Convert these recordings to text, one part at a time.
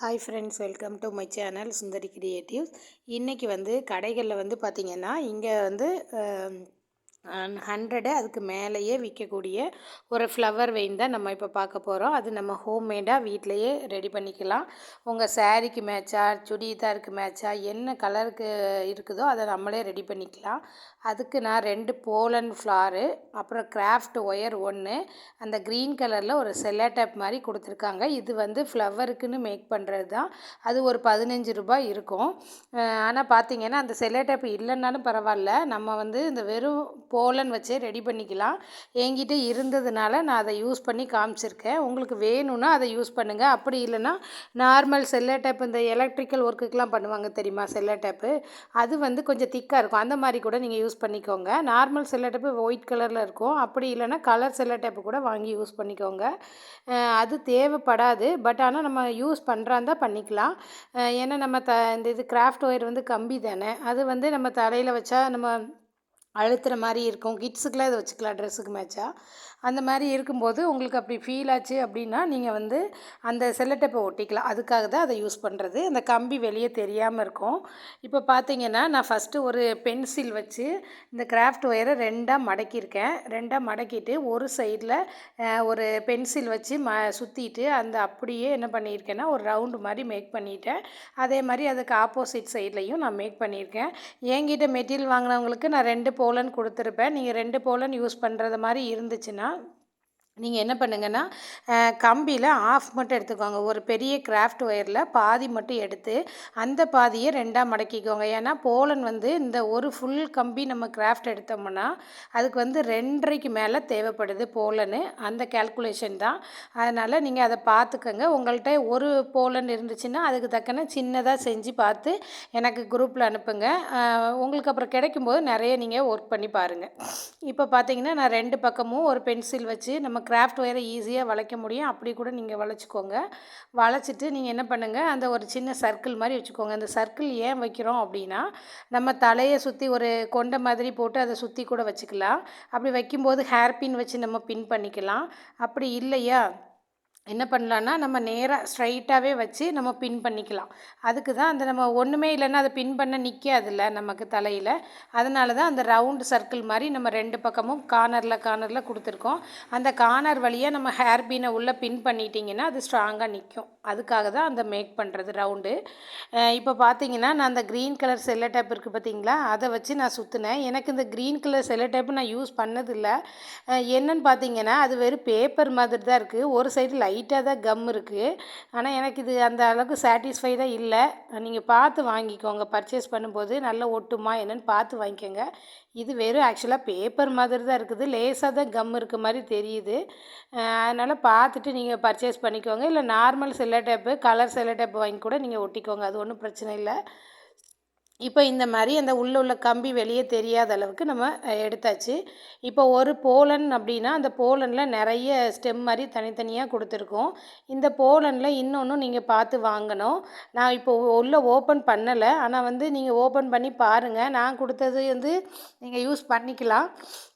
Hi friends welcome to my channel Sundari creatives இன்றைக்கி வந்து கடைகளில் வந்து பார்த்திங்கன்னா இங்கே வந்து ஹண்ட்ரடு அதுக்கு மேலேயே விற்கக்கூடிய ஒரு ஃப்ளவர் வெயின் தான் நம்ம இப்போ பார்க்க போகிறோம் அது நம்ம ஹோம்மேடாக வீட்டிலையே ரெடி பண்ணிக்கலாம். உங்கள் சாரீக்கு மேட்சாக சுடிதாருக்கு மேட்சாக என்ன கலருக்கு இருக்குதோ அதை நம்மளே ரெடி பண்ணிக்கலாம். அதுக்கு நான் ரெண்டு போலன் ஃப்ளாரு அப்புறம் கிராஃப்ட் ஒயர் ஒன்று அந்த க்ரீன் கலரில் ஒரு செல்லாட்டப் மாதிரி கொடுத்துருக்காங்க. இது வந்து ஃப்ளவருக்குன்னு மேக் பண்ணுறது தான். அது ஒரு பதினஞ்சு ரூபாய் இருக்கும். ஆனால் பார்த்தீங்கன்னா அந்த செல்லாட்டப் இல்லைன்னாலும் பரவாயில்ல. நம்ம வந்து இந்த வெறும் போலன் வச்சே ரெடி பண்ணிக்கலாம். என்கிட்ட இருந்ததுனால நான் அதை யூஸ் பண்ணி காமிச்சிருக்கேன். உங்களுக்கு வேணும்னா அதை யூஸ் பண்ணுங்கள் அப்படி இல்லைன்னா நார்மல் செல்ல டேப் இந்த எலக்ட்ரிக்கல் ஒர்க்குக்கெலாம் பண்ணுவாங்க தெரியுமா? செல்ல டேப்பு. அது வந்து கொஞ்சம் திக்காக இருக்கும். அந்த மாதிரி கூட நீங்கள் யூஸ் பண்ணிக்கோங்க. நார்மல் செல்ல டேப்பு ஒயிட் கலரில் இருக்கும். அப்படி இல்லைன்னா கலர் செல்ல டேப்பு கூட வாங்கி யூஸ் பண்ணிக்கோங்க. அது தேவைப்படாது. பட் ஆனால் நம்ம யூஸ் பண்ணுறாந்தா பண்ணிக்கலாம். ஏன்னா நம்ம த இந்த இது கிராஃப்ட் ஒயர் வந்து கம்பி தானே. அது வந்து நம்ம தலையில் வச்சா நம்ம அழுத்துகிற மாதிரி இருக்கும். கிட்ஸுக்கெலாம் இதை வச்சுக்கலாம். ட்ரெஸ்ஸுக்கு மேட்சாக அந்த மாதிரி இருக்கும்போது உங்களுக்கு அப்படி ஃபீல் ஆச்சு அப்படின்னா நீங்கள் வந்து அந்த செல்லட்டப்பை ஒட்டிக்கலாம். அதுக்காக தான் அதை யூஸ் பண்ணுறது அந்த கம்பி வெளியே தெரியாமல் இருக்கும். இப்போ பார்த்தீங்கன்னா நான் ஃபஸ்ட்டு ஒரு பென்சில் வச்சு இந்த கிராஃப்ட் ஒயரை ரெண்டாக மடக்கியிருக்கேன். ரெண்டாக மடக்கிட்டு ஒரு சைடில் ஒரு பென்சில் வச்சு ம சுற்றிட்டு அந்த அப்படியே என்ன பண்ணியிருக்கேன்னா ஒரு ரவுண்டு மாதிரி மேக் பண்ணிட்டேன். அதே மாதிரி அதுக்கு ஆப்போசிட் சைட்லையும் நான் மேக் பண்ணியிருக்கேன். என்கிட்ட மெட்டீரியல் வாங்கினவங்களுக்கு நான் ரெண்டு போலன் கொடுத்துருப்பேன். நீங்கள் ரெண்டு போலன் யூஸ் பண்ணுறது மாதிரி இருந்துச்சுன்னா நீங்கள் என்ன பண்ணுங்கன்னா கம்பியில் ஆஃப் மட்டும் எடுத்துக்கோங்க. ஒரு பெரிய கிராஃப்ட் ஒயரில் பாதி மட்டும் எடுத்து அந்த பாதியை ரெண்டாக மடக்கிக்கோங்க. ஏன்னா போலன் வந்து இந்த ஒரு ஃபுல் கம்பி நம்ம கிராஃப்ட் எடுத்தோம்னா அதுக்கு வந்து ரெண்டரைக்கு மேலே தேவைப்படுது போலனு அந்த கேல்குலேஷன் தான். அதனால் நீங்கள் அதை பார்த்துக்கோங்க. உங்கள்கிட்ட ஒரு போலன் இருந்துச்சுன்னா அதுக்கு தக்கன சின்னதாக செஞ்சு பார்த்து எனக்கு குரூப்பில் அனுப்புங்க. உங்களுக்கு அப்புறம் கிடைக்கும்போது நிறைய நீங்கள் ஒர்க் பண்ணி பாருங்கள் இப்போ பார்த்தீங்கன்னா நான் ரெண்டு பக்கமும் ஒரு பென்சில் வச்சு நம்ம கிராஃப்ட் ஒயரை ஈஸியாக வளைக்க முடியும். அப்படி கூட நீங்கள் வளைச்சிக்கோங்க. வளைச்சிட்டு நீங்கள் என்ன பண்ணுங்கள் அந்த ஒரு சின்ன சர்க்கிள் மாதிரி வச்சுக்கோங்க. அந்த சர்க்கிள் ஏன் வைக்கிறோம் அப்படின்னா நம்ம தலையை சுற்றி ஒரு கொண்டை மாதிரி போட்டு அதை சுற்றி கூட வச்சுக்கலாம். அப்படி வைக்கும்போது ஹேர் பின் வச்சு நம்ம பின் பண்ணிக்கலாம். அப்படி இல்லையா? என்ன பண்ணலான்னா நம்ம நேராக ஸ்ட்ரைட்டாகவே வச்சு நம்ம பின் பண்ணிக்கலாம். அதுக்கு தான் அந்த நம்ம ஒன்றுமே இல்லைன்னா அதை பின் பண்ண நிற்காதுல்ல நமக்கு தலையில். அதனால தான் அந்த ரவுண்டு சர்க்கிள் மாதிரி நம்ம ரெண்டு பக்கமும் கார்னரில் கார்னரில் கொடுத்துருக்கோம். அந்த கார்னர் வழியாக நம்ம ஹேர் பீனை உள்ளே பின் பண்ணிட்டிங்கன்னா அது ஸ்ட்ராங்காக நிற்கும் அதுக்காக தான் அந்த மேக் பண்ணுறது ரவுண்டு. இப்போ பார்த்தீங்கன்னா நான் அந்த க்ரீன் கலர் செல்ல டேப் இருக்குது பார்த்தீங்களா அதை வச்சு நான் சுற்றினேன் எனக்கு இந்த க்ரீன் கலர் செல்ல டேப்பு நான் யூஸ் பண்ணதில்லை. என்னன்னு பார்த்தீங்கன்னா அது வெறும் பேப்பர் மாதிரி தான் இருக்குது ஒரு சைடு லைட்டாக தான் கம் இருக்குது ஆனால் எனக்கு இது அந்த அளவுக்கு சாட்டிஸ்ஃபைடாக இல்லை. நீங்கள் பார்த்து வாங்கிக்கோங்க. பர்ச்சேஸ் பண்ணும்போது நல்லா ஒட்டுமா என்னென்னு பார்த்து வாங்கிக்கோங்க. இது வெறும் ஆக்சுவலாக பேப்பர் மாதிரி தான் இருக்குது. லேசாக தான் கம் இருக்க மாதிரி தெரியுது. அதனால் பார்த்துட்டு நீங்கள் பர்ச்சேஸ் பண்ணிக்கோங்க. இல்லை normal cello tape colour cello tape வாங்கி கூட நீங்கள் ஒட்டிக்கோங்க. அது ஒன்றும் பிரச்சனை இல்லை. இப்போ இந்த மாதிரி அந்த உள்ளே உள்ள கம்பி வெளியே தெரியாத அளவுக்கு நம்ம எடுத்தாச்சு. இப்போ ஒரு போலன் அப்படின்னா அந்த போலனில் நிறைய ஸ்டெம் மாதிரி தனித்தனியாக கொடுத்துருக்கோம். இந்த போலனில் இன்னொன்று நீங்கள் பார்த்து வாங்கணும். நான் இப்போ உள்ளே ஓப்பன் பண்ணலை. ஆனால் வந்து நீங்கள் ஓப்பன் பண்ணி பாருங்கள் நான் கொடுத்தது வந்து நீங்கள் யூஸ் பண்ணிக்கலாம்.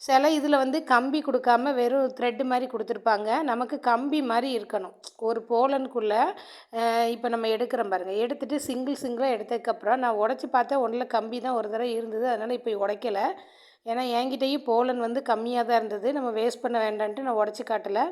சில இதில் வந்து கம்பி கொடுக்காம வெறும் த்ரெட்டு மாதிரி கொடுத்துருப்பாங்க. நமக்கு கம்பி மாதிரி இருக்கணும். ஒரு போலனுக்குள்ளே இப்போ நம்ம எடுக்கிறோம் பாருங்கள் எடுத்துகிட்டு சிங்கிள் சிங்கிளாக எடுத்ததுக்கப்புறம் நான் உடச்சி பார்த்தேன். பார்த்தா ஒன்றில் கம்பி தான் ஒரு தடவை இருந்தது. அதனால் இப்போ உடைக்கலை. ஏன்னா என்கிட்டயும் போலன் வந்து கம்மியாக தான் இருந்தது. நம்ம வேஸ்ட் பண்ண வேண்டான்ட்டு நான் உடச்சி காட்டலை.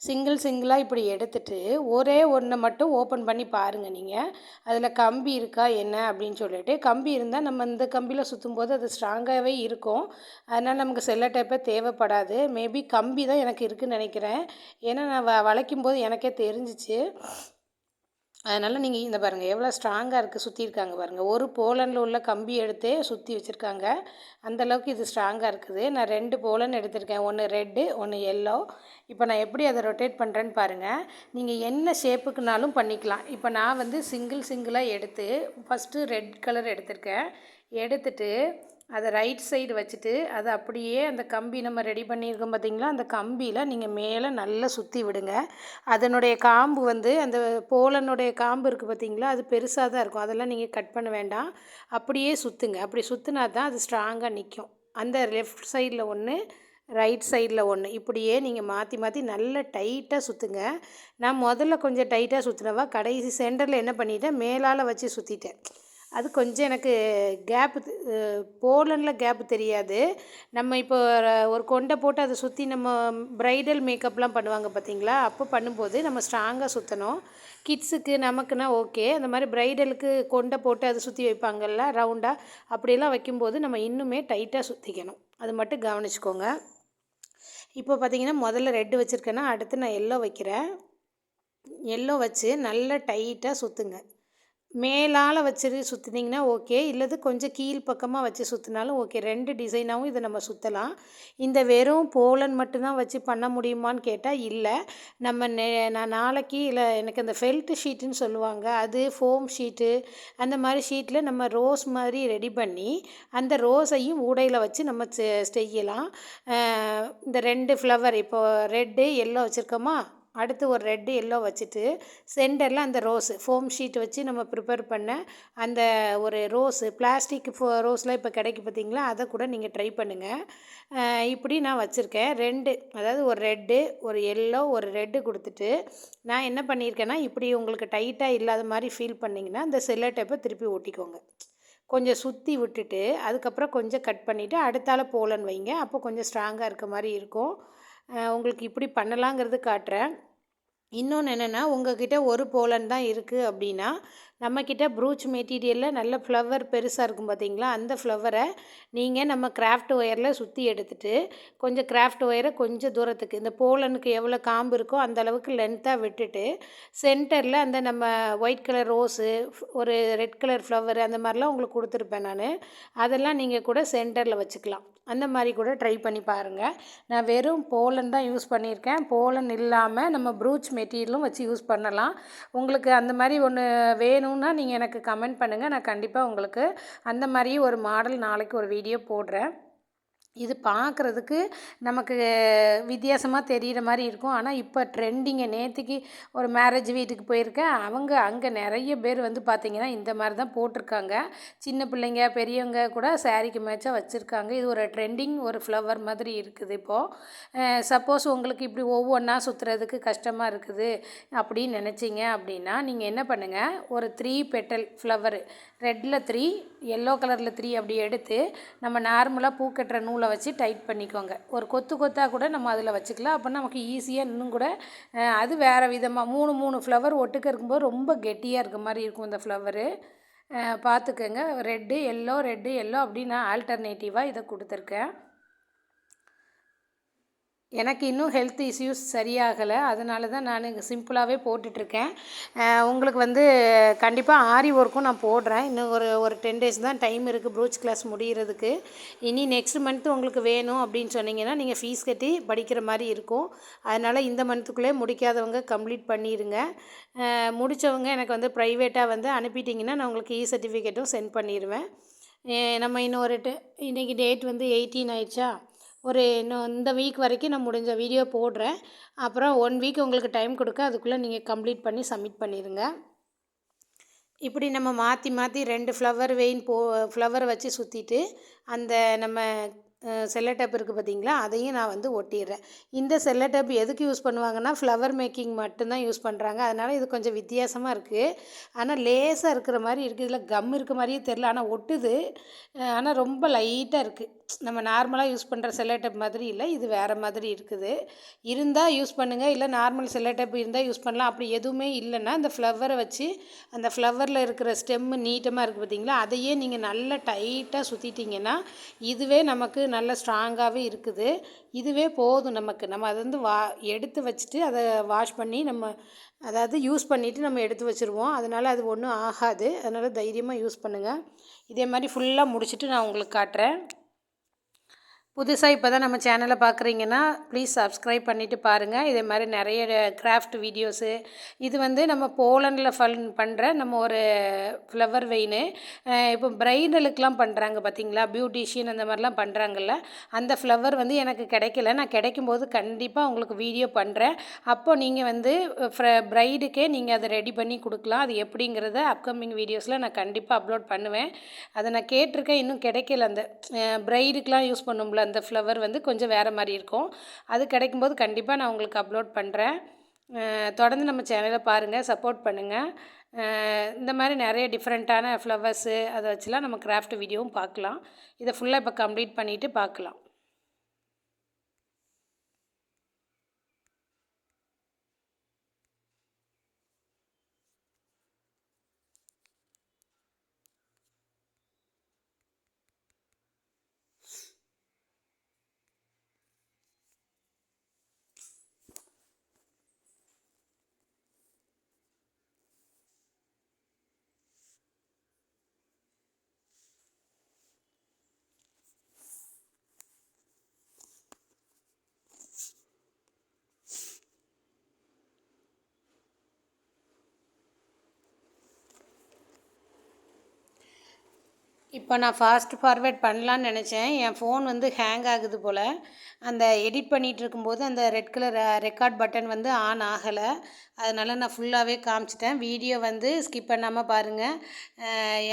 சிங்கிள் சிங்கிளாக இப்படி எடுத்துட்டு ஒரே ஒன்றை மட்டும் ஓப்பன் பண்ணி பாருங்கள் நீங்கள் அதில் கம்பி இருக்கா என்ன அப்படின்னு சொல்லிட்டு. கம்பி இருந்தால் நம்ம இந்த கம்பியில் சுற்றும் போது அது ஸ்ட்ராங்காகவே இருக்கும். அதனால் நமக்கு செல்ல டைப்பே தேவைப்படாது. மேபி கம்பி தான் எனக்கு இருக்குதுன்னு நினைக்கிறேன். ஏன்னா நான் வ வளைக்கும் போது எனக்கே தெரிஞ்சிச்சு. அதனால் நீங்கள் இந்த பாருங்கள் எவ்வளோ ஸ்ட்ராங்காக இருக்குது சுற்றிருக்காங்க பாருங்கள் ஒரு போலனில் உள்ள கம்பி எடுத்தே சுற்றி வச்சுருக்காங்க. அந்தளவுக்கு இது ஸ்ட்ராங்காக இருக்குது. நான் ரெண்டு போலன் எடுத்திருக்கேன். ஒன்று ரெட்டு ஒன்று எல்லோ இப்போ நான் எப்படி அதை ரொட்டேட் பண்ணுறேன்னு பாருங்கள் நீங்கள் என்ன ஷேப்புக்குனாலும் பண்ணிக்கலாம். இப்போ நான் வந்து சிங்கிள் சிங்கிளாக எடுத்து ஃபஸ்ட்டு ரெட் கலர் எடுத்திருக்கேன். எடுத்துட்டு அதை ரைட் சைடு வச்சுட்டு அதை அப்படியே அந்த கம்பி நம்ம ரெடி பண்ணியிருக்கோம் பார்த்திங்களா? அந்த கம்பியில் நீங்கள் மேலே நல்லா சுற்றி விடுங்க. அதனுடைய காம்பு வந்து அந்த போலனுடைய காம்பு இருக்குது பார்த்திங்களா? அது பெருசாக தான் இருக்கும். அதெல்லாம் நீங்கள் கட் பண்ண வேண்டாம். அப்படியே சுற்றுங்க அப்படி சுற்றினா தான் அது ஸ்ட்ராங்காக நிற்கும் அந்த லெஃப்ட் சைடில் ஒன்று ரைட் சைடில் ஒன்று இப்படியே நீங்கள் மாற்றி மாற்றி நல்லா டைட்டாக சுற்றுங்க நான் முதல்ல கொஞ்சம் டைட்டாக சுற்றினவா கடைசி சென்டரில் என்ன பண்ணிட்டேன்? மேலால் வச்சு சுற்றிட்டேன் அது கொஞ்சம் எனக்கு கேப்பு போலனில் கேப்பு தெரியாது. நம்ம இப்போ ஒரு கொண்டை போட்டு அதை சுற்றி நம்ம ப்ரைடல் மேக்கப்லாம் பண்ணுவாங்க பார்த்தீங்களா அப்போ பண்ணும்போது நம்ம ஸ்ட்ராங்காக சுற்றணும் கிட்ஸுக்கு நமக்குன்னா ஓகே அந்த மாதிரி ப்ரைடலுக்கு கொண்டை போட்டு அதை சுற்றி வைப்பாங்கல்ல ரவுண்டாக அப்படியெல்லாம் வைக்கும்போது நம்ம இன்னுமே டைட்டாக சுற்றிக்கணும் அது மட்டும் கவனிச்சுக்கோங்க. இப்போ பார்த்தீங்கன்னா முதல்ல ரெட்டு வச்சுருக்கேன்னா அடுத்து நான் எல்லோ வைக்கிறேன். எல்லோ வச்சு நல்லா டைட்டாக சுற்றுங்க மேலால் வச்சு சுற்றுனீங்கன்னா ஓகே. இல்லது கொஞ்சம் கீழ் பக்கமாக வச்சு சுற்றினாலும் ஓகே. ரெண்டு டிசைனாகவும் இதை நம்ம சுற்றலாம் இந்த வெறும் போலன் மட்டும்தான் வச்சு பண்ண முடியுமான்னு கேட்டால் இல்லை. நம்ம நெ நான் நாளைக்கு இல்லை எனக்கு அந்த ஃபெல்ட்டு ஷீட்டுன்னு சொல்லுவாங்க. அது ஃபோம் ஷீட்டு அந்த மாதிரி ஷீட்டில் நம்ம ரோஸ் மாதிரி ரெடி பண்ணி அந்த ரோஸையும் ஊடையில் வச்சு நம்ம செய்யலாம். இந்த ரெண்டு ஃப்ளவர் இப்போது ரெட்டு எல்லோ வச்சுருக்கோமா? அடுத்து ஒரு ரெட்டு எல்லோ வச்சுட்டு சென்டரில் அந்த ரோஸு ஃபோம் ஷீட் வச்சு நம்ம ப்ரிப்பேர் பண்ண அந்த ஒரு ரோஸு பிளாஸ்டிக் ஃபோ ரோஸ்லாம் இப்போ கிடைக்கு பார்த்தீங்களா அதை கூட நீங்கள் ட்ரை பண்ணுங்கள் இப்படி நான் வச்சுருக்கேன். ரெண்டு அதாவது ஒரு ரெட்டு ஒரு எல்லோ ஒரு ரெட்டு கொடுத்துட்டு நான் என்ன பண்ணியிருக்கேன்னா இப்படி உங்களுக்கு டைட்டாக இல்லாத மாதிரி ஃபீல் பண்ணிங்கன்னா அந்த செல்லோ டேப்பை திருப்பி ஒட்டிக்கோங்க. கொஞ்சம் சுற்றி விட்டுட்டு அதுக்கப்புறம் கொஞ்சம் கட் பண்ணிவிட்டு அடுத்தால போலன்னு வைங்க. அப்போ கொஞ்சம் ஸ்ட்ராங்காக இருக்க மாதிரி இருக்கும். உங்களுக்கு இப்படி பண்ணலாங்கிறது காட்டுறேன். இன்னொன்று என்னென்னா உங்கள்கிட்ட ஒரு போலன் தான் இருக்குது அப்படின்னா நம்மக்கிட்ட ப்ரூச் மெட்டீரியலில் நல்ல ஃப்ளவர் பெருசாக இருக்கும் பார்த்தீங்களா அந்த ஃப்ளவரை நீங்கள் நம்ம கிராஃப்ட் ஒயரில் சுற்றி எடுத்துகிட்டு கொஞ்சம் கிராஃப்ட் ஒயரை கொஞ்சம் தூரத்துக்கு இந்த போலனுக்கு எவ்வளோ காம்பு இருக்கோ அந்த அளவுக்கு லென்த்தாக விட்டுட்டு சென்டரில் அந்த நம்ம ஒயிட் கலர் ரோஸு ஒரு ரெட் கலர் ஃப்ளவர் அந்த மாதிரிலாம் உங்களுக்கு கொடுத்துருப்பேன் நான். அதெல்லாம் நீங்கள் கூட சென்டரில் வச்சுக்கலாம். அந்த மாதிரி கூட ட்ரை பண்ணி பாருங்கள் நான் வெறும் போலன் தான் யூஸ் பண்ணியிருக்கேன். போலன் இல்லாமல் நம்ம ப்ரூச் மெட்டீரியலும் வச்சு யூஸ் பண்ணலாம். உங்களுக்கு அந்த மாதிரி ஒன்று வேணும்னா நீங்கள் எனக்கு கமெண்ட் பண்ணுங்கள் நான் கண்டிப்பாக உங்களுக்கு அந்த மாதிரி ஒரு மாடல் நாளைக்கு ஒரு வீடியோ போடுறேன். இது பார்க்குறதுக்கு நமக்கு வித்தியாசமாக தெரிகிற மாதிரி இருக்கும். ஆனால் இப்போ ட்ரெண்டிங்கை நேற்றுக்கு ஒரு மேரேஜ் வீட்டுக்கு போயிருக்கேன். அவங்க அங்கே நிறைய பேர் வந்து பார்த்திங்கன்னா இந்த மாதிரி தான் போட்டிருக்காங்க. சின்ன பிள்ளைங்க பெரியவங்க கூட சாரீக்கு மேட்சாக வச்சுருக்காங்க. இது ஒரு ட்ரெண்டிங் ஒரு ஃப்ளவர் மாதிரி இருக்குது இப்போது சப்போஸ் உங்களுக்கு இப்படி ஒவ்வொன்றா சுற்றுறதுக்கு கஷ்டமாக இருக்குது அப்படின்னு நினச்சிங்க அப்படின்னா நீங்கள் என்ன பண்ணுங்கள் ஒரு த்ரீ பெட்டல் ஃப்ளவரு ரெட்டில் த்ரீ எல்லோ கலரில் த்ரீ அப்படி எடுத்து நம்ம நார்மலாக பூ கட்டுற நூலை வச்சு டைட் பண்ணிக்கோங்க. ஒரு கொத்து கொத்தாக கூட நம்ம அதில் வச்சுக்கலாம். அப்போ நமக்கு ஈஸியாக இன்னும் கூட அது வேறு விதமாக மூணு மூணு ஃப்ளவர் ஒட்டுக்க இருக்கும்போது ரொம்ப கெட்டியாக இருக்க மாதிரி இருக்கும் இந்த ஃப்ளவரு பார்த்துக்கோங்க ரெட்டு எல்லோ ரெட்டு எல்லோ அப்படி நான் ஆல்டர்னேட்டிவாக இதை கொடுத்துருக்கேன். எனக்கு இன்னும் ஹெல்த் இஷ்யூஸ் சரியாகலை. அதனால தான் நான் சிம்பிளாகவே போட்டுட்ருக்கேன். உங்களுக்கு வந்து கண்டிப்பாக ஆரி ஒர்க்கும் நான் போடுறேன். இன்னும் ஒரு ஒரு டென் டேஸ் தான் டைம் இருக்குது ப்ரூச் கிளாஸ் முடிகிறதுக்கு இனி நெக்ஸ்ட் மந்த்து உங்களுக்கு வேணும் அப்படின்னு சொன்னீங்கன்னா நீங்கள் ஃபீஸ் கட்டி படிக்கிற மாதிரி இருக்கும். அதனால் இந்த மந்த்துக்குள்ளே முடிக்காதவங்க கம்ப்ளீட் பண்ணிடுங்க முடித்தவங்க எனக்கு வந்து ப்ரைவேட்டாக வந்து அனுப்பிட்டிங்கன்னா நான் உங்களுக்கு இ சர்டிஃபிகேட்டும் சென்ட் பண்ணிடுவேன் நம்ம இன்னும் ஒரு இன்றைக்கி டேட் வந்து எயிட்டீன் ஆயிடுச்சா? ஒரு இன்னும் இந்த வீக் வரைக்கும் நான் முடிஞ்ச வீடியோ போடுறேன். அப்புறம் ஒன் வீக் உங்களுக்கு டைம் கொடுக்க அதுக்குள்ளே நீங்கள் கம்ப்ளீட் பண்ணி சப்மிட் பண்ணிடுங்க இப்படி நம்ம மாற்றி மாற்றி ரெண்டு ஃப்ளவர் வெயின் போ ஃப்ளவர் வச்சு சுற்றிட்டு அந்த நம்ம செல்லட்டப் இருக்குது பார்த்தீங்களா அதையும் நான் வந்து ஒட்டிடுறேன். இந்த செல்லட்டப் எதுக்கு யூஸ் பண்ணுவாங்கன்னா ஃப்ளவர் மேக்கிங் மட்டும்தான் யூஸ் பண்ணுறாங்க அதனால் இது கொஞ்சம் வித்தியாசமாக இருக்குது ஆனால் லேசாக இருக்கிற மாதிரி இருக்குது இதில் கம் இருக்க மாதிரியே தெரில ஆனால் ஒட்டுது. ஆனால் ரொம்ப லைட்டாக இருக்குது நம்ம நார்மலாக யூஸ் பண்ணுற செல்லட்டப் மாதிரி இல்லை இது வேறு மாதிரி இருக்குது. இருந்தால் யூஸ் பண்ணுங்கள் இல்லை நார்மல் செல்லட்டப் இருந்தால் யூஸ் பண்ணலாம். அப்படி எதுவுமே இல்லைன்னா அந்த ஃப்ளவரை வச்சு அந்த ஃப்ளவரில் இருக்கிற ஸ்டெம்மு நீட்டமாக இருக்குது பார்த்தீங்களா அதையே நீங்கள் நல்லா டைட்டாக சுற்றிட்டிங்கன்னா இதுவே நமக்கு நல்ல ஸ்ட்ராங்காகவே இருக்குது. இதுவே போதும் நமக்கு. நம்ம அதை வந்து வா எடுத்து வச்சுட்டு அதை வாஷ் பண்ணி நம்ம அதாவது யூஸ் பண்ணிவிட்டு நம்ம எடுத்து வச்சுருவோம். அதனால் அது ஒன்றும் ஆகாது. அதனால் தைரியமாக யூஸ் பண்ணுங்கள் இதே மாதிரி ஃபுல்லாக முடிச்சுட்டு நான் உங்களுக்கு காட்டுறேன். புதுசாக இப்போ தான் நம்ம சேனலை பார்க்குறீங்கன்னா ப்ளீஸ் சப்ஸ்கிரைப் பண்ணிவிட்டு பாருங்கள் இதே மாதிரி நிறைய கிராஃப்ட் வீடியோஸு இது வந்து நம்ம போலண்டில் ஃபன் பண்ணுற நம்ம ஒரு ஃப்ளவர் வெயின் இப்போ பிரைடலுக்கெலாம் பண்ணுறாங்க பார்த்தீங்களா பியூட்டிஷியன் அந்த மாதிரிலாம் பண்ணுறாங்கல்ல அந்த ஃப்ளவர் வந்து எனக்கு கிடைக்கல. நான் கிடைக்கும்போது கண்டிப்பாக உங்களுக்கு வீடியோ பண்ணுறேன் அப்போது நீங்கள் வந்து ப்ரைடுக்கே நீங்கள் அதை ரெடி பண்ணி கொடுக்கலாம். அது எப்படிங்கிறத அப்கமிங் வீடியோஸில் நான் கண்டிப்பாக அப்லோட் பண்ணுவேன். அதை நான் கேட்டிருக்கேன். இன்னும் கிடைக்கல அந்த ப்ரைடுக்கெலாம் யூஸ் பண்ணும்ல அந்த ஃப்ளவர் வந்து கொஞ்சம் வேறு மாதிரி இருக்கும். அது கிடைக்கும்போது கண்டிப்பாக நான் உங்களுக்கு அப்லோட் பண்ணுறேன் தொடர்ந்து நம்ம சேனலை பாருங்கள் சப்போர்ட் பண்ணுங்கள் இந்த மாதிரி நிறைய டிஃப்ரெண்ட்டான ஃப்ளவர்ஸு அதை வச்சுலாம் நம்ம கிராஃப்ட் வீடியோவும் பார்க்கலாம். இதை ஃபுல்லாக இப்போ கம்ப்ளீட் பண்ணிவிட்டு பார்க்கலாம். இப்போ நான் ஃபாஸ்ட் ஃபார்வேர்ட் பண்ணலான்னு நினச்சேன். என் ஃபோன் வந்து ஹேங் ஆகுது போல். அந்த எடிட் பண்ணிகிட்டு இருக்கும்போது அந்த ரெட் கலர் ரெக்கார்ட் பட்டன் வந்து ஆன் ஆகலை. அதனால் நான் ஃபுல்லாகவே காமிச்சிட்டேன். வீடியோ வந்து ஸ்கிப் பண்ணாமல் பாருங்கள்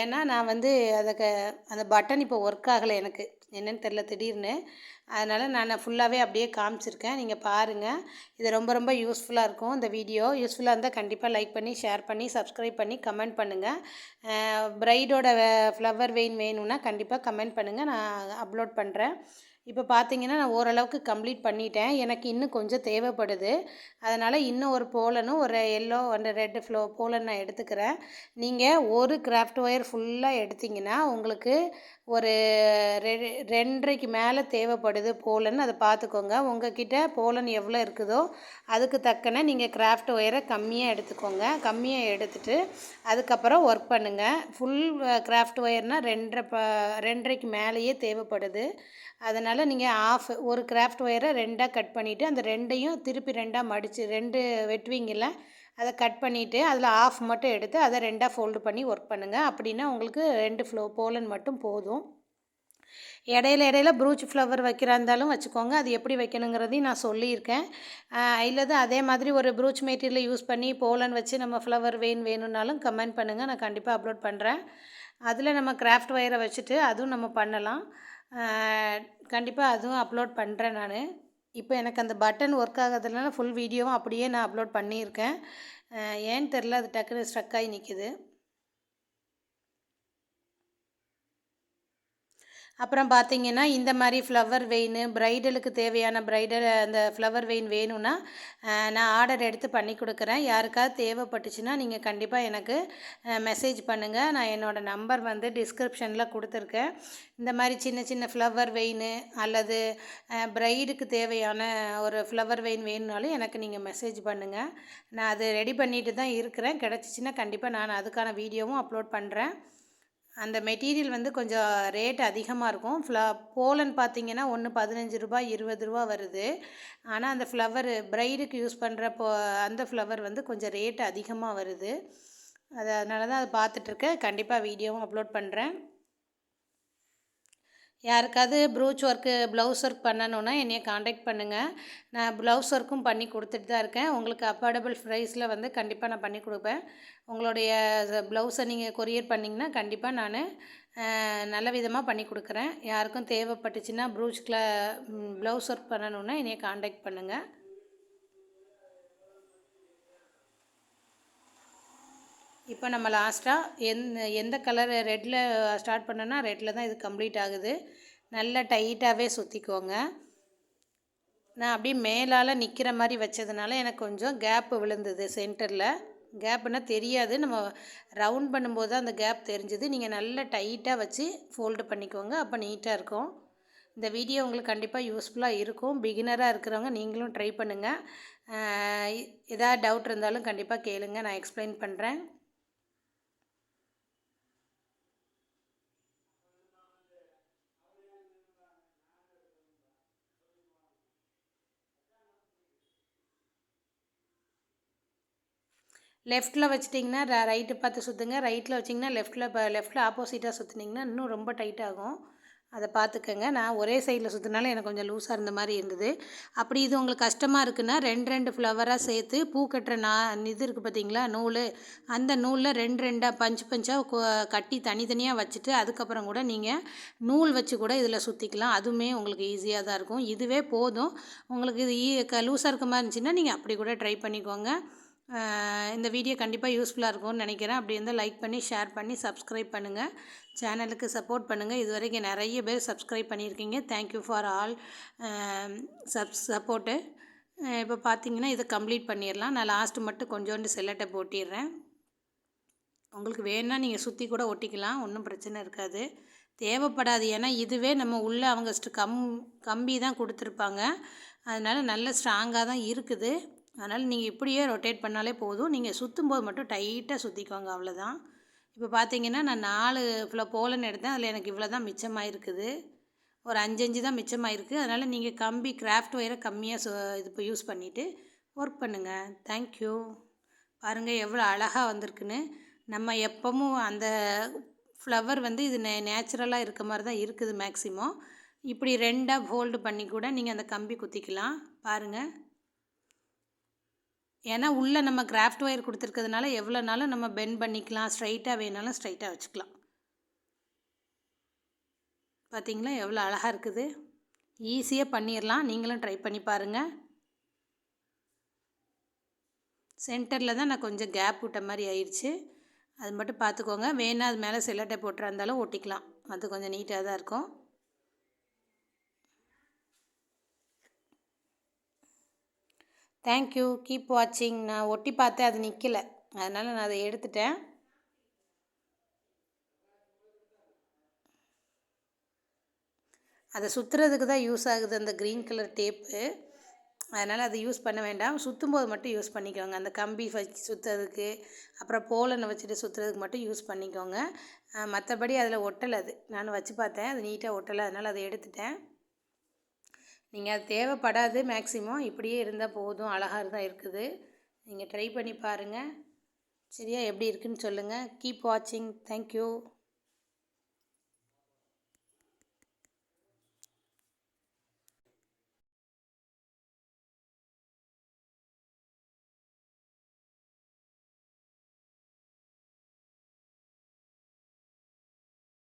ஏன்னா நான் வந்து அதுக்கு அந்த பட்டன் இப்போ ஒர்க் ஆகலை எனக்கு. என்னென்னு தெரில திடீர்னு. அதனால் நான் ஃபுல்லாகவே அப்படியே காமிச்சிருக்கேன். நீங்கள் பாருங்கள் இது ரொம்ப ரொம்ப யூஸ்ஃபுல்லாக இருக்கும் இந்த வீடியோ யூஸ்ஃபுல்லாக இருந்தால் கண்டிப்பாக லைக் பண்ணி ஷேர் பண்ணி சப்ஸ்கிரைப் பண்ணி கமெண்ட் பண்ணுங்கள் ப்ரைடோட ஃப்ளவர் வெயின் வேணும்னா கண்டிப்பாக கமெண்ட் பண்ணுங்கள் நான் அப்லோட் பண்ணுறேன் இப்போ பார்த்தீங்கன்னா நான் ஓரளவுக்கு கம்ப்ளீட் பண்ணிட்டேன். எனக்கு இன்னும் கொஞ்சம் தேவைப்படுது. அதனால் இன்னும் ஒரு போலனும் ஒரு எல்லோ அந்த ரெட்டு ஃப்ளோ போலன் நான் எடுத்துக்கிறேன். நீங்கள் ஒரு கிராஃப்ட் ஒயர் ஃபுல்லாக எடுத்திங்கன்னா உங்களுக்கு ஒரு ரெ ரெண்டரைக்கு மேலே தேவைப்படுது போலன் அதை பார்த்துக்கோங்க. உங்ககிட்ட போலன் எவ்வளோ இருக்குதோ அதுக்கு தக்கன நீங்கள் கிராஃப்ட் ஒயரை கம்மியாக எடுத்துக்கோங்க. கம்மியாக எடுத்துகிட்டு அதுக்கப்புறம் ஒர்க் பண்ணுங்கள் ஃபுல் கிராஃப்ட் ஒயர்னால் ரெண்டரை ப ரெண்டரைக்கு மேலேயே தேவைப்படுது. அதனால் நீங்கள் ஆஃப் ஒரு கிராஃப்ட் ஒயரை ரெண்டாக கட் பண்ணிவிட்டு அந்த ரெண்டையும் திருப்பி ரெண்டாக மடித்து ரெண்டு வெட்டுவீங்கள்ல அதை கட் பண்ணிவிட்டு அதில் ஆஃப் மட்டும் எடுத்து அதை ரெண்டாக ஃபோல்டு பண்ணி ஒர்க் பண்ணுங்கள் அப்படின்னா உங்களுக்கு ரெண்டு ஃப்ளோ போலன் மட்டும் போதும். இடையில இடையில ப்ரூச் ஃப்ளவர் வைக்கிறா இருந்தாலும் வச்சுக்கோங்க. அது எப்படி வைக்கணுங்கிறதையும் நான் சொல்லியிருக்கேன். இல்லது அதே மாதிரி ஒரு ப்ரூச் மெட்டீரியல் யூஸ் பண்ணி போலன் வச்சு நம்ம ஃப்ளவர் வேணும் வேணும்னாலும் கமெண்ட் பண்ணுங்கள் நான் கண்டிப்பாக அப்லோட் பண்ணுறேன் அதில் நம்ம கிராஃப்ட் ஒயரை வச்சுட்டு அதுவும் நம்ம பண்ணலாம். கண்டிப்பாக அதுவும் அப்லோட் பண்ணுறேன் நான். இப்போ எனக்கு அந்த பட்டன் ஒர்க் ஆகாததுனால ஃபுல் வீடியோவும் அப்படியே நான் அப்லோட் பண்ணியிருக்கேன். ஏன்னு தெரில அது டக்குன்னு ஸ்ட்ரக் ஆகி நிற்கிது அப்புறம் பார்த்தீங்கன்னா இந்த மாதிரி ஃப்ளவர் வெயின் ப்ரைடலுக்கு தேவையான ப்ரைடல் அந்த ஃப்ளவர் வெயின் வேணும்னா நான் ஆர்டர் எடுத்து பண்ணி கொடுக்குறேன். யாருக்காவது தேவைப்பட்டுச்சுன்னா நீங்கள் கண்டிப்பாக எனக்கு மெசேஜ் பண்ணுங்கள் நான் என்னோடய நம்பர் வந்து டிஸ்கிரிப்ஷனில் கொடுத்துருக்கேன். இந்த மாதிரி சின்ன சின்ன ஃப்ளவர் வெயின் அல்லது ப்ரைடுக்கு தேவையான ஒரு ஃப்ளவர் வெயின் வேணும்னாலும் எனக்கு நீங்கள் மெசேஜ் பண்ணுங்கள் நான் அது ரெடி பண்ணிட்டு தான் இருக்கிறேன். கிடச்சிச்சின்னா கண்டிப்பாக நான் அதுக்கான வீடியோவும் அப்லோட் பண்ணுறேன் அந்த மெட்டீரியல் வந்து கொஞ்சம் ரேட் அதிகமாக இருக்கும். ஃப்ள போலன் பார்த்தீங்கன்னா ஒன்று பதினஞ்சு ரூபாய் இருபது ரூபா வருது. ஆனால் அந்த ஃப்ளவரு ப்ரைடுக்கு யூஸ் பண்ணுற போ அந்த ஃப்ளவர் வந்து கொஞ்சம் ரேட் அதிகமாக வருது. அது அதனால தான் அதை பார்த்துட்ருக்கேன் கண்டிப்பாக வீடியோவும் அப்லோட் பண்ணுறேன் யாருக்காவது ப்ரூச் ஒர்க்கு ப்ளவுஸ் ஒர்க் பண்ணணுன்னா என்னையை காண்டாக்ட் பண்ணுங்கள் நான் ப்ளவுஸ் ஒர்க்கும் பண்ணி கொடுத்துட்டு தான் இருக்கேன். உங்களுக்கு அஃபோர்டபுள் ப்ரைஸில் வந்து கண்டிப்பாக நான் பண்ணி கொடுப்பேன். உங்களுடைய ப்ளவுஸை நீங்கள் கொரியர் பண்ணிங்கன்னா கண்டிப்பாக நான் நல்ல விதமாக பண்ணி கொடுக்குறேன். யாருக்கும் தேவைப்பட்டுச்சுன்னா ப்ரூச்சில் ப்ளவுஸ் ஒர்க் பண்ணணுன்னா என்னையை காண்டாக்ட் பண்ணுங்கள் இப்போ நம்ம லாஸ்ட்டாக எந்த எந்த கலர் ரெட்டில் ஸ்டார்ட் பண்ணோன்னா ரெட்டில் தான் இது கம்ப்ளீட் ஆகுது. நல்லா டைட்டாகவே சுற்றிக்கோங்க நான் அப்படியே மேலால் நிற்கிற மாதிரி வச்சதுனால எனக்கு கொஞ்சம் கேப்பு விழுந்தது சென்டரில் கேப்புனால் தெரியாது. நம்ம ரவுண்ட் பண்ணும்போது தான் அந்த கேப் தெரிஞ்சுது. நீங்கள் நல்லா டைட்டாக வச்சு ஃபோல்டு பண்ணிக்கோங்க. அப்போ நீட்டாக இருக்கும். இந்த வீடியோ உங்களுக்கு கண்டிப்பாக யூஸ்ஃபுல்லாக இருக்கும். பிகினராக இருக்கிறவங்க நீங்களும் ட்ரை பண்ணுங்கள் எதாவது டவுட் இருந்தாலும் கண்டிப்பாக கேளுங்கள் நான் எக்ஸ்பிளைன் பண்ணுறேன் லெஃப்ட்டில் வச்சிட்டிங்கன்னா ரைட்டு பார்த்து சுற்றுங்க ரைட்டில் வச்சிங்கன்னா லெஃப்ட்டில் இப்போ லெஃப்ட்டில் ஆப்போசிட்டாக சுற்றுனிங்கன்னா இன்னும் ரொம்ப டைட் ஆகும். அதை பார்த்துக்கங்க. நான் ஒரே சைடில் சுற்றினால எனக்கு கொஞ்சம் லூஸாக இருந்த மாதிரி இருந்தது. அப்படி இது உங்களுக்கு கஷ்டமாக இருக்குன்னா ரெண்டு ரெண்டு ஃப்ளவராக சேர்த்து பூ கட்டுற நான் இது இருக்குது பார்த்தீங்களா? நூல். அந்த நூலில் ரெண்டு ரெண்டாக பஞ்சு பஞ்சாக கட்டி தனித்தனியாக வச்சுட்டு அதுக்கப்புறம் கூட நீங்கள் நூல் வச்சு கூட இதில் சுற்றிக்கலாம் அதுவுமே உங்களுக்கு ஈஸியாக தான் இருக்கும். இதுவே போதும். உங்களுக்கு இது ஈ க லூஸாக இருக்க மாதிரி இருந்துச்சுன்னா நீங்கள் அப்படி கூட ட்ரை பண்ணிக்கோங்க. இந்த வீடியோ கண்டிப்பாக யூஸ்ஃபுல்லாக இருக்கும்னு நினைக்கிறேன். அப்படி இருந்தால் லைக் பண்ணி ஷேர் பண்ணி சப்ஸ்கிரைப் பண்ணுங்கள் சேனலுக்கு சப்போர்ட் பண்ணுங்கள் இது வரைக்கும் நிறைய பேர் சப்ஸ்கிரைப் பண்ணியிருக்கீங்க. Thank you for all sub support இப்போ பார்த்தீங்கன்னா இதை கம்ப்ளீட் பண்ணிடலாம். நான் லாஸ்ட்டு மட்டும் கொஞ்சோண்டு செல்லட்டை போட்டிடுறேன். உங்களுக்கு வேணுன்னா நீங்கள் சுற்றி கூட ஒட்டிக்கலாம். ஒன்றும் பிரச்சனை இருக்காது. தேவைப்படாது. ஏன்னா இதுவே நம்ம உள்ளே அவங்க கம் கம்பி தான் கொடுத்துருப்பாங்க. அதனால் நல்ல ஸ்ட்ராங்காக தான் இருக்குது. அதனால் நீங்கள் இப்படியே ரொட்டேட் பண்ணாலே போதும். நீங்கள் சுற்றும் போது மட்டும் டைட்டாக சுற்றிக்கோங்க அவ்வளோதான் இப்போ பார்த்தீங்கன்னா நான் நாலு இவ்வளோ போலன்னு எடுத்தேன். அதில் எனக்கு இவ்வளோ தான் மிச்சமாக இருக்குது ஒரு அஞ்சு அஞ்சு தான் மிச்சமாக இருக்குது அதனால் நீங்கள் கம்பி கிராஃப்ட் ஒயரை கம்மியாக சு இது இப்போ யூஸ் பண்ணிவிட்டு ஒர்க் பண்ணுங்கள் தேங்க்யூ பாருங்கள் எவ்வளோ அழகாக வந்திருக்குன்னு. நம்ம எப்பவும் அந்த ஃப்ளவர் வந்து இது நே நேச்சுரலாக இருக்க மாதிரி தான் இருக்குது மேக்ஸிமம் இப்படி ரெண்டாக ஃபோல்டு பண்ணி கூட நீங்கள் அந்த கம்பி குத்திக்கலாம். பாருங்கள் ஏன்னா உள்ளே நம்ம கிராஃப்ட் ஒயர் கொடுத்துருக்கிறதுனால எவ்வளோ நாளும் நம்ம பெண்ட் பண்ணிக்கலாம் ஸ்ட்ரைட்டாக வேணாலும் ஸ்ட்ரைட்டாக வச்சுக்கலாம். பார்த்தீங்களா எவ்வளோ அழகாக இருக்குது. ஈஸியாக பண்ணிடலாம் நீங்களும் ட்ரை பண்ணி பாருங்கள் சென்டரில் தான் நான் கொஞ்சம் கேப் விட்ட மாதிரி ஆயிடுச்சு அது மட்டும் பார்த்துக்கோங்க வேணா அது மேலே செல்லட்டை போட்டுருந்தாலும் ஒட்டிக்கலாம். அது கொஞ்சம் நீட்டாக தான் இருக்கும். தேங்க்யூ கீப் வாட்சிங் நான் ஒட்டி பார்த்தேன் அது நிற்கலை அதனால் நான் அதை எடுத்துட்டேன். அதை சுற்றுறதுக்கு தான் யூஸ் ஆகுது அந்த க்ரீன் கலர் டேப்பு அதனால் அதை யூஸ் பண்ண வேண்டாம். சுற்றும் போது மட்டும் யூஸ் பண்ணிக்கோங்க. அந்த கம்பி வச்சு சுற்றுறதுக்கு அப்புறம் போலனை வச்சுட்டு சுற்றுறதுக்கு மட்டும் யூஸ் பண்ணிக்கோங்க. மற்றபடி அதில் ஒட்டலை அது. நான் வச்சு பார்த்தேன். அது நீட்டாக ஒட்டலை. அதனால் அதை எடுத்துட்டேன். நீங்கள் அது தேவைப்படாது மேக்ஸிமம் இப்படியே இருந்தால் போதும். அழகாக தான் இருக்குது. நீங்கள் ட்ரை பண்ணி பாருங்கள் சரியா எப்படி இருக்குன்னு சொல்லுங்கள் கீப் வாட்சிங் தேங்க்யூ